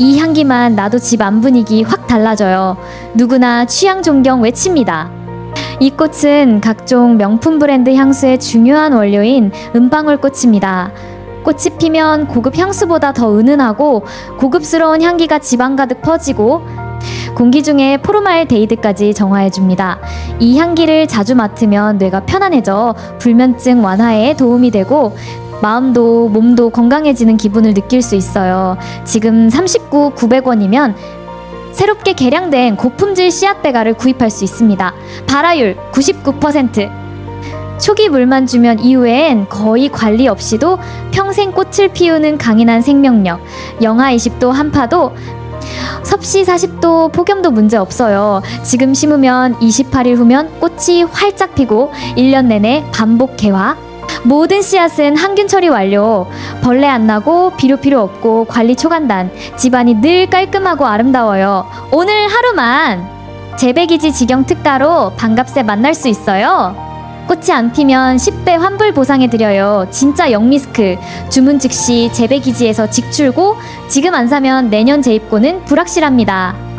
이 향기만 나도 집 안 분위기 확 달라져요. 누구나 취향 존경 외칩니다. 이 꽃은 각종 명품 브랜드 향수의 중요한 원료인 은방울꽃입니다. 꽃이 피면 고급 향수보다 더 은은하고 고급스러운 향기가 집안 가득 퍼지고 공기 중에 포르말데이드까지 정화해 줍니다. 이 향기를 자주 맡으면 뇌가 편안해져 불면증 완화에 도움이 되고 마음도 몸도 건강해지는 기분을 느낄 수 있어요. 지금 39 900원이면 새롭게 개량된 고품질 씨앗 배가를 구입할 수 있습니다. 발화율 99%. 초기 물만 주면 이후엔 거의 관리 없이도 평생 꽃을 피우는 강인한 생명력. 영하 20도 한파도 섭씨 40도 폭염도 문제 없어요. 지금 심으면 28일 후면 꽃이 활짝 피고 1년 내내 반복 개화. 모든 씨앗은 항균 처리 완료. 벌레 안 나고 비료 필요 없고 관리 초간단. 집안이 늘 깔끔하고 아름다워요. 오늘 하루만 재배기지 직영 특가로 반값에 만날 수 있어요. 꽃이 안 피면 10배 환불 보상해 드려요. 진짜 영미스크. 주문 즉시 재배기지에서 직출고 지금 안 사면 내년 재입고는 불확실합니다.